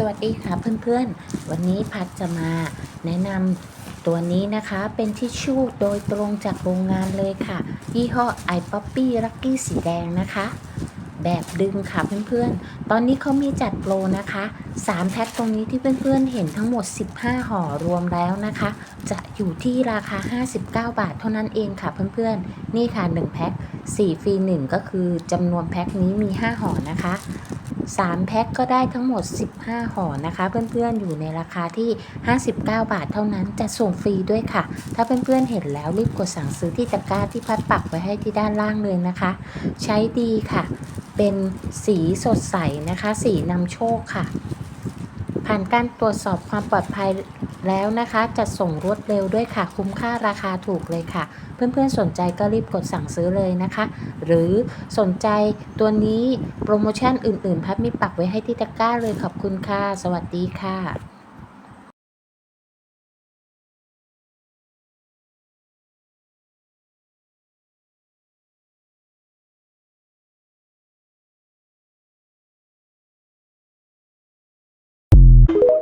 สวัสดีค่ะเพื่อนๆ วันนี้พัดจะมาแนะนำตัวนี้นะคะเป็นทิชชู่โดยตรงจากโรงงานเลยค่ะ ยี่ห้อ i p o p p y Lucky สีแดงนะคะ แบบดึงค่ะเพื่อนๆ ตอนนี้เขามีจัดโปรนะคะ 3 แพ็คตรงนี้ที่เพื่อนๆ เห็นทั้งหมด 15 ห่อรวมแล้วนะคะ จะอยู่ที่ราคา 59 บาทเท่านั้นเองค่ะเพื่อนๆ นี่ค่ะ 1 แพ็ค4ฟรี1 ก็คือจำนวนแพ็คนี้มี 5 ห่อนะคะ 3แพ็คก็ได้ทั้งหมด 15ห่อนะคะ เพื่อนๆอยู่ในราคาที่ 59 บาทเท่านั้นจะส่งฟรีด้วยค่ะ ถ้าเพื่อนๆเห็นแล้วรีบกดสั่งซื้อที่ตะกร้าที่พัดปักไว้ให้ที่ด้านล่างเลยนะคะ ใช้ดีค่ะ เป็นสีสดใสนะคะ สีนำโชคค่ะ ผ่านการตรวจสอบความปลอดภัยแล้วนะคะ จะส่งรวดเร็วด้วยค่ะ คุ้มค่าราคาถูกเลยค่ะ เพื่อนๆสนใจก็รีบกดสั่งซื้อเลยนะคะ หรือสนใจตัวนี้โปรโมชั่นอื่นๆ พัดมีปักไว้ให้ที่ตะกร้าเลยขอบคุณค่ะ สวัสดีค่ะ you